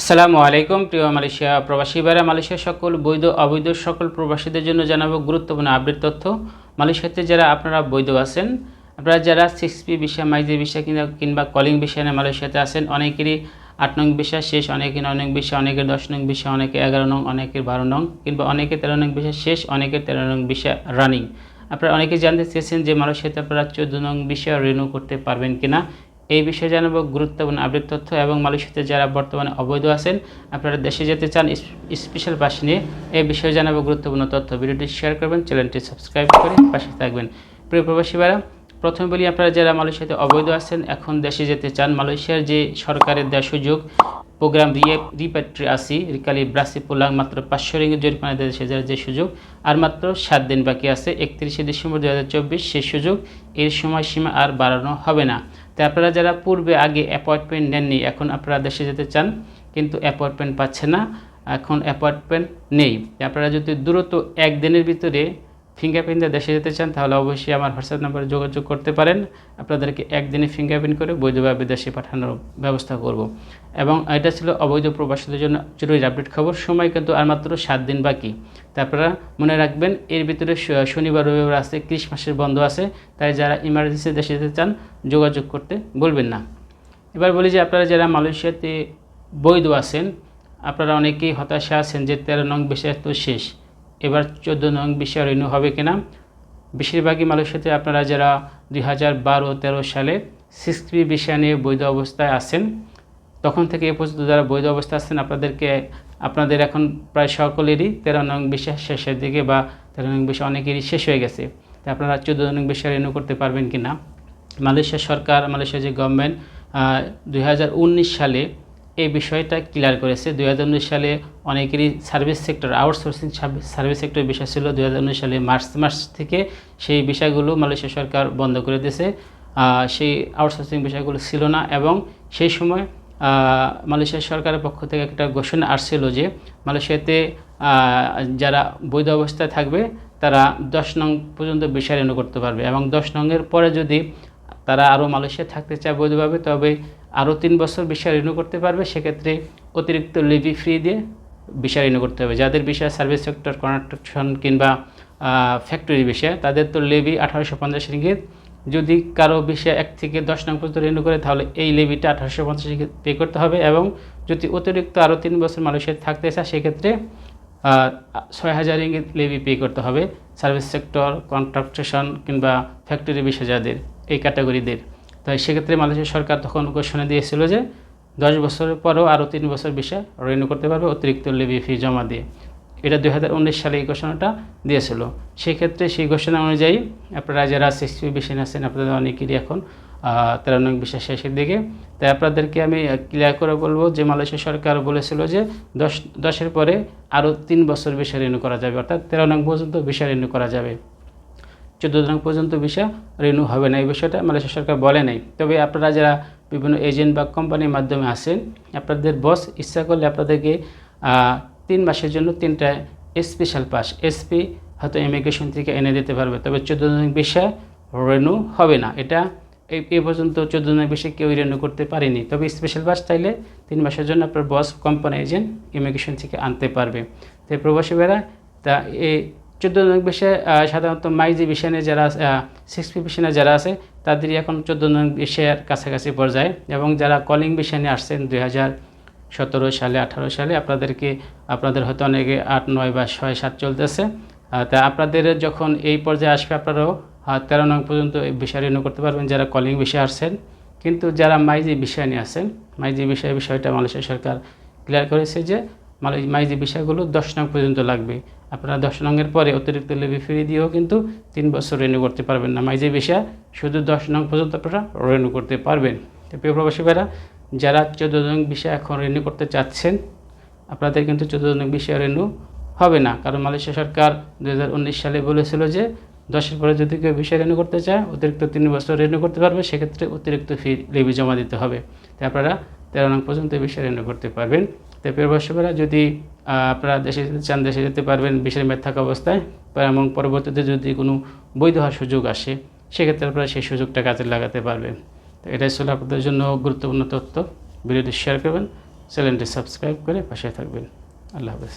আসসালামু আলাইকুম, প্রিয় মালয়েশিয়া প্রবাসী ভাইরা। মালয়েশিয়ার সকল বৈধ, অবৈধ সকল প্রবাসীদের জন্য জানাব গুরুত্বপূর্ণ আপডেট তথ্য। মালয়েশিয়াতে যারা আপনারা বৈধ আছেন, আপনারা যারা সিক্স পি বিষয় মাইজি বিষয় কিংবা কিংবা কলিং বিষয় নিয়ে মালয়েশিয়াতে আছেন, অনেকেরই আট নং বিষয় শেষ, অনেকের নয় নং বিষয় অনেকের দশ নং বিষয় অনেকে এগারো নং, অনেকের বারো নং, কিংবা অনেকের তেরো নং বিষয় শেষ, অনেকের তেরো নং বিষয় রানিং আপনারা অনেকে জানতে চেয়েছেন যে মালয়েশিয়াতে আপনারা চোদ্দ নং বিষয় রিনিউ করতে পারবেন কিনা। এই বিষয়ে জানাব গুরুত্বপূর্ণ আপডেট তথ্য এবং মালয়েশিয়াতে যারা বর্তমানে অবৈধ আছেন, আপনারা দেশে যেতে চান স্পেশাল পাস নিয়ে এই বিষয়ে জানাব গুরুত্বপূর্ণ তথ্য। ভিডিওটি শেয়ার করবেন চ্যানেলটি সাবস্ক্রাইব করে পাশে থাকবেন। প্রিয় প্রবাসী ভাইরা প্রথমে বলি, আপনারা যারা মালয়েশিয়াতে অবৈধ আছেন, এখন দেশে যেতে চান, মালয়েশিয়ার যে সরকারের দেওয়া সুযোগ প্রোগ্রাম রিপ্যাট্রি আসি রিকালি ব্রাসি পোলাং মাত্র পাঁচশো রিঙ্গিত জরিমানা দেশে যাওয়ার যে সুযোগ, আর মাত্র সাত দিন বাকি আছে, একত্রিশে ডিসেম্বর দু হাজার চব্বিশ সেই সুযোগ এর সময়সীমা আর বাড়ানো হবে না। তাই আপনারা যারা পূর্বে আগে অ্যাপয়েন্টমেন্ট নেননি, এখন আপনারা দেশে যেতে চান, কিন্তু অ্যাপয়েন্টমেন্ট পাচ্ছে না, এখন অ্যাপয়েন্টমেন্ট নেই। আপনারা যদি দ্রুত একদিনের ভিতরে ফিঙ্গারপ্রিন্ট দিয়ে দেশে যেতে চান, তাহলে অবশ্যই আমার হোয়াটসঅ্যাপ নাম্বারে যোগাযোগ করতে পারেন। আপনাদেরকে একদিনে ফিঙ্গারপ্রিন্ট করে বৈধভাবে দেশে পাঠানোর ব্যবস্থা করব। এবং এটা ছিল অবৈধ প্রবাসীদের জন্য জরুরি আপডেট খবর। সময় কিন্তু আর মাত্র সাত দিন বাকি। তা আপনারা মনে রাখবেন, এর ভিতরে শনিবার, রবিবার আছে ক্রিসমাসের বন্ধ আছে। তাই যারা ইমার্জেন্সি দেশে যেতে চান, যোগাযোগ করতে বলবেন না। এবার বলি যে আপনারা যারা মালয়েশিয়াতে বৈধ আছেন, আপনারা অনেকেই হতাশা আছেন যে তেরো নং বিষয় তো শেষ। এবার চোদ্দ নং বিষয় রিনিউ হবে কিনা বেশিরভাগই মালয়েশিয়াতে আপনারা যারা দুই হাজার বারো তেরো সালে সিক্স বি বিষয় নিয়ে বৈধ অবস্থায় আছেন, তখন থেকে এ পর্যন্ত যারা বৈধ অবস্থায় আছেন, আপনাদেরকে, আপনাদের এখন প্রায় সকলেরই তেরো নং বিষয় শেষের দিকে বা তেরো নং বিষয় অনেকেরই শেষ হয়ে গেছে। তা আপনারা চোদ্দ নং বিষয় রিনিউ করতে পারবেন কি না? মালয়েশিয়া সরকার, মালয়েশিয়া যে গভর্নমেন্ট দুই হাজার উনিশ সালে এই বিষয়টা ক্লিয়ার করেছে। দু হাজার উনিশ সালে অনেকেরই service sector outsourcing service sector বিষয় ছিল। দু হাজার উনিশ সালে মার্চ মাস থেকে সেই বিষয়গুলো মালয়েশিয়া সরকার বন্ধ করে দিয়েছে। সেই আউটসোর্সিং বিষয়গুলো ছিল না এবং সেই সময় মালয়েশিয়া সরকারের পক্ষ থেকে একটা ঘোষণা আসছিল যে মালয়েশিয়াতে যারা বৈধ অবস্থায় থাকবে, তারা দশ নং পর্যন্ত বিষয় রেনু করতে পারবে এবং দশ নংয়ের পরে যদি তারা আরও মালয়েশিয়া থাকতে চায় বৈধভাবে, তবে আরও তিন বছর বিষয় রিনিউ করতে পারবে, সেক্ষেত্রে অতিরিক্ত লিভি ফ্রি দিয়ে বিষয় রিনিউ করতে হবে। যাদের বিষয় সার্ভিস সেক্টর, কনস্ট্রাকশন কিংবা ফ্যাক্টরি বিষয় তাদের তো লেভি আঠারোশো পঞ্চাশ রিঙ্গিত। যদি কারও বিষয় এক থেকে দশ নং পর্যন্ত রিনিউ করে, তাহলে এই লেভিটা আঠারোশো পঞ্চাশ রিঙ্গিত পে করতে হবে এবং যদি অতিরিক্ত আরও তিন বছর মালয়েশিয়ায় থাকতে চায়, সেক্ষেত্রে ছয় হাজার ইঙ্গিত লেভি পে করতে হবে। সার্ভিস সেক্টর, কনস্ট্রাকশন কিংবা ফ্যাক্টরি বিষয় যাদের। এই ক্যাটাগরিদের। তাই সেক্ষেত্রে মালয়েশিয়া সরকার তখন ঘোষণা দিয়েছিল যে দশ বছরের পরেও আরও তিন বছর বিষয় রিনিউ করতে পারবে, অতিরিক্ত লেবি ফি জমা দিয়ে। এটা দু হাজার উনিশ সালে এই ঘোষণাটা দিয়েছিল। সেক্ষেত্রে সেই ঘোষণা অনুযায়ী আপনারা যারা সিক্সটি বিষয় আছেন, আপনাদের অনেকেরই এখন তেরো নং শেষের দিকে। তাই আপনাদেরকে আমি ক্লিয়ার করে বলব যে মালয়েশিয়া সরকার বলেছিল যে দশ, দশের পরে আরও তিন বছর বিষয় রিনিউ করা যাবে। অর্থাৎ তেরো নং পর্যন্ত বিষয় রিনিউ করা যাবে। চোদ্দ নং পর্যন্ত বিষয়, রিনিউ হবে না এই বিষয়টা মালয়েশিয়া সরকার বলে নাই। তবে আপনারা যারা বিভিন্ন এজেন্ট বা কোম্পানির মাধ্যমে আসেন আপনাদের বস ইচ্ছা করলে আপনাদেরকে তিন মাসের জন্য তিনটা স্পেশাল পাস, এসপি হয়তো ইমিগ্রেশন থেকে এনে দিতে পারবে। তবে চোদ্দ নং বিষয় রিনিউ হবে না। এটা এই পর্যন্ত চোদ্দ নং বিষয়ে কেউ রিনিউ করতে পারেনি। তবে স্পেশাল বাস চাইলে তিন মাসের জন্য আপনার বস, কোম্পানি, এজেন্ট ইমিগ্রেশন থেকে আনতে পারবে। তাই প্রবাসী বেড়া তা এই চোদ্দ নং বিষয়ে সাধারণত মাইজি বিষয় যারা সিক্স পি বিষয় যারা আছে, তাদেরই এখন চোদ্দ নং বিষয়ের কাছাকাছি পর্যায়ে। এবং যারা কলিং বিষয় আসছেন দুই হাজার সতেরো সালে, আঠারো সালে, আপনাদেরকে, আপনাদের হয়তো অনেকে আট, নয় বা ছয়, সাত চলতেছে। তা আপনাদের যখন এই পর্যায়ে আসবে, আপনারাও তেরো নং পর্যন্ত এই বিষয় রিনিউ করতে পারবেন, যারা কলিং বিষয়ে আসছেন। কিন্তু যারা মাইজি বিষয় নিয়ে আসেন মাইজি বিষয় বিষয়টা মালয়েশিয়া সরকার ক্লিয়ার করেছে যে মাইজি বিষয়গুলো দশ নং পর্যন্ত লাগবে। আপনারা দশ নংয়ের পরে অতিরিক্ত লেবি ফ্রি দিয়েও কিন্তু তিন বছর রেনু করতে পারবেন না। মাইজি বিষয়, শুধু দশ নং পর্যন্ত আপনারা রেনিউ করতে পারবেন। তো প্রিয় প্রবাসী ভাইরা, যারা চোদ্দ নং বিষয় এখন রেনিউ করতে চাচ্ছেন, আপনাদের কিন্তু চোদ্দ নং বিষয় রেনু হবে না। কারণ মালয়েশিয়া সরকার দু হাজার উনিশ সালে বলেছিল যে, দশের পরে যদি কেউ বিষয় রেনু করতে চায়, অতিরিক্ত তিন বছর রেনিউ করতে পারবে, সেক্ষেত্রে অতিরিক্ত ফি লেবি জমা দিতে হবে। তাই আপনারা তেরো নং পর্যন্ত বিষয় রেনু করতে পারবেন। তাই বর্ষকরা যদি আপনারা দেশে যেতে চান, দেশে যেতে পারবেন বিষয়ের মেয়াদ থাকা অবস্থায় এবং পরবর্তীতে যদি কোনো বৈধ হওয়ার সুযোগ আসে, সেক্ষেত্রে আপনারা সেই সুযোগটা কাজে লাগাতে পারবেন। তো এটাই ছিল আপনাদের জন্য গুরুত্বপূর্ণ তথ্য। ভিডিওটি শেয়ার করবেন, চ্যানেলটি সাবস্ক্রাইব করে পাশে থাকবেন। আল্লাহ হাফেজ।